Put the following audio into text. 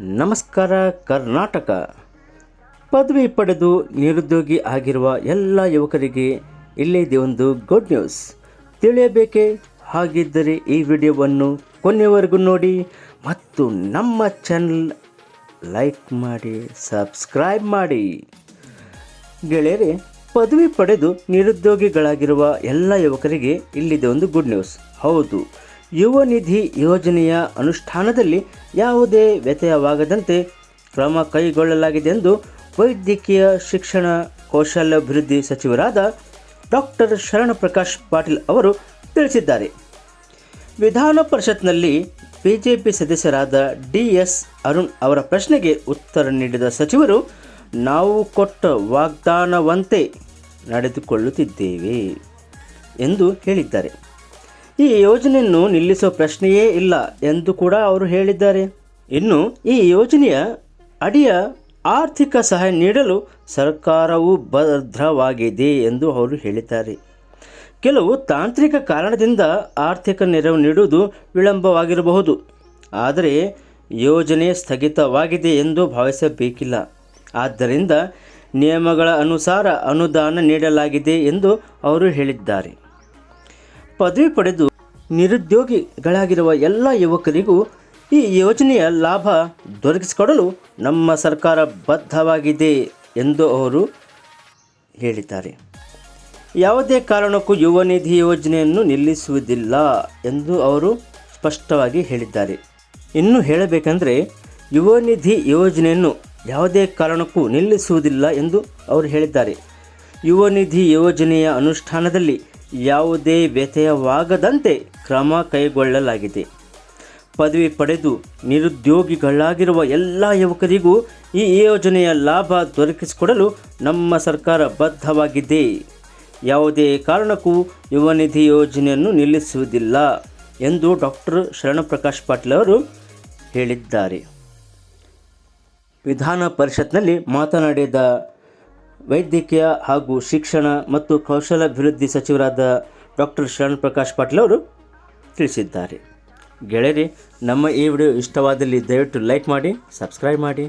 ನಮಸ್ಕಾರ, ಕರ್ನಾಟಕ. ಪದವಿ ಪಡೆದು ನಿರುದ್ಯೋಗಿ ಆಗಿರುವ ಎಲ್ಲ ಯುವಕರಿಗೆ ಇಲ್ಲಿದೆ ಒಂದು ಗುಡ್ ನ್ಯೂಸ್ ತಿಳಿಯಬೇಕೆ? ಹಾಗಿದ್ದರೆ ಈ ವಿಡಿಯೋವನ್ನು ಕೊನೆಯವರೆಗೂ ನೋಡಿ ಮತ್ತು ನಮ್ಮ ಚಾನಲ್ ಲೈಕ್ ಮಾಡಿ ಸಬ್ಸ್ಕ್ರೈಬ್ ಮಾಡಿ. ಗೆಳೆಯರೆ, ಪದವಿ ಪಡೆದು ನಿರುದ್ಯೋಗಿಗಳಾಗಿರುವ ಎಲ್ಲ ಯುವಕರಿಗೆ ಇಲ್ಲಿದೆ ಒಂದು ಗುಡ್ ನ್ಯೂಸ್ ಹೌದು ಯುವ ನಿಧಿ ಯೋಜನೆಯ ಅನುಷ್ಠಾನದಲ್ಲಿ ಯಾವುದೇ ವ್ಯತ್ಯಯವಾಗದಂತೆ ಕ್ರಮ ಕೈಗೊಳ್ಳಲಾಗಿದೆ ಎಂದು ವೈದ್ಯಕೀಯ ಶಿಕ್ಷಣ ಕೌಶಲ್ಯಾಭಿವೃದ್ಧಿ ಸಚಿವರಾದ ಡಾಕ್ಟರ್ ಶರಣಪ್ರಕಾಶ್ ಪಾಟೀಲ್ ಅವರು ತಿಳಿಸಿದ್ದಾರೆ. ವಿಧಾನ ಪರಿಷತ್ನಲ್ಲಿ ಬಿಜೆಪಿ ಸದಸ್ಯರಾದ ಡಿ ಎಸ್ ಅರುಣ್ ಅವರ ಪ್ರಶ್ನೆಗೆ ಉತ್ತರ ನೀಡಿದ ಸಚಿವರು, ನಾವು ಕೊಟ್ಟ ವಾಗ್ದಾನವಂತೆ ನಡೆದುಕೊಳ್ಳುತ್ತಿದ್ದೇವೆ ಎಂದು ಹೇಳಿದ್ದಾರೆ. ಈ ಯೋಜನೆಯನ್ನು ನಿಲ್ಲಿಸುವ ಪ್ರಶ್ನೆಯೇ ಇಲ್ಲ ಎಂದು ಕೂಡ ಅವರು ಹೇಳಿದ್ದಾರೆ. ಇನ್ನು ಈ ಯೋಜನೆಯ ಅಡಿಯ ಆರ್ಥಿಕ ಸಹಾಯ ನೀಡಲು ಸರ್ಕಾರವು ಭದ್ರವಾಗಿದೆ ಎಂದು ಅವರು ಹೇಳಿದ್ದಾರೆ. ಕೆಲವು ತಾಂತ್ರಿಕ ಕಾರಣದಿಂದ ಆರ್ಥಿಕ ನೆರವು ನೀಡುವುದು ವಿಳಂಬವಾಗಿರಬಹುದು. ಆದರೆ ಯೋಜನೆ ಸ್ಥಗಿತವಾಗಿದೆ ಎಂದು ಭಾವಿಸಬೇಕಿಲ್ಲ. ಆದ್ದರಿಂದ ನಿಯಮಗಳ ಅನುಸಾರ ಅನುದಾನ ನೀಡಲಾಗಿದೆ ಎಂದು ಅವರು ಹೇಳಿದ್ದಾರೆ. ಪದವಿ ಪಡೆದು ನಿರುದ್ಯೋಗಿಗಳಾಗಿರುವ ಎಲ್ಲ ಯುವಕರಿಗೂ ಈ ಯೋಜನೆಯ ಲಾಭ ದೊರಕಿಸಿಕೊಡಲು ನಮ್ಮ ಸರ್ಕಾರ ಬದ್ಧವಾಗಿದೆ ಎಂದು ಅವರು ಹೇಳಿದ್ದಾರೆ. ಯಾವುದೇ ಕಾರಣಕ್ಕೂ ಯುವ ನಿಧಿ ಯೋಜನೆಯನ್ನು ನಿಲ್ಲಿಸುವುದಿಲ್ಲ ಎಂದು ಅವರು ಸ್ಪಷ್ಟವಾಗಿ ಹೇಳಿದ್ದಾರೆ. ಇನ್ನು ಹೇಳಬೇಕೆಂದರೆ, ಯುವ ನಿಧಿ ಯೋಜನೆಯನ್ನು ಯಾವುದೇ ಕಾರಣಕ್ಕೂ ನಿಲ್ಲಿಸುವುದಿಲ್ಲ ಎಂದು ಅವರು ಹೇಳಿದ್ದಾರೆ. ಯುವ ನಿಧಿ ಯೋಜನೆಯ ಅನುಷ್ಠಾನದಲ್ಲಿ ಯಾವುದೇ ವ್ಯತ್ಯಯವಾಗದಂತೆ ಕ್ರಮ ಕೈಗೊಳ್ಳಲಾಗಿದೆ. ಪದವಿ ಪಡೆದು ನಿರುದ್ಯೋಗಿಗಳಾಗಿರುವ ಎಲ್ಲ ಯುವಕರಿಗೂ ಈ ಯೋಜನೆಯ ಲಾಭ ದೊರಕಿಸಿಕೊಡಲು ನಮ್ಮ ಸರ್ಕಾರ ಬದ್ಧವಾಗಿದೆ. ಯಾವುದೇ ಕಾರಣಕ್ಕೂ ಯುವ ನಿಧಿ ಯೋಜನೆಯನ್ನು ನಿಲ್ಲಿಸುವುದಿಲ್ಲ ಎಂದು ಡಾಕ್ಟರ್ ಶರಣಪ್ರಕಾಶ್ ಪಾಟೀಲ್ ಅವರು ಹೇಳಿದ್ದಾರೆ. ವಿಧಾನ ಪರಿಷತ್ನಲ್ಲಿ ಮಾತನಾಡಿದ ವೈದ್ಯಕೀಯ ಹಾಗೂ ಶಿಕ್ಷಣ ಮತ್ತು ಕೌಶಲಾಭಿವೃದ್ಧಿ ಸಚಿವರಾದ ಡಾಕ್ಟರ್ ಶರಣ್ ಪ್ರಕಾಶ್ ಪಾಟೀಲ್ ಅವರು ತಿಳಿಸಿದ್ದಾರೆ. ಗೆಳೆಯರಿ, ನಮ್ಮ ಈ ವಿಡಿಯೋ ಇಷ್ಟವಾದಲ್ಲಿ ದಯವಿಟ್ಟು ಲೈಕ್ ಮಾಡಿ, ಸಬ್ಸ್ಕ್ರೈಬ್ ಮಾಡಿ.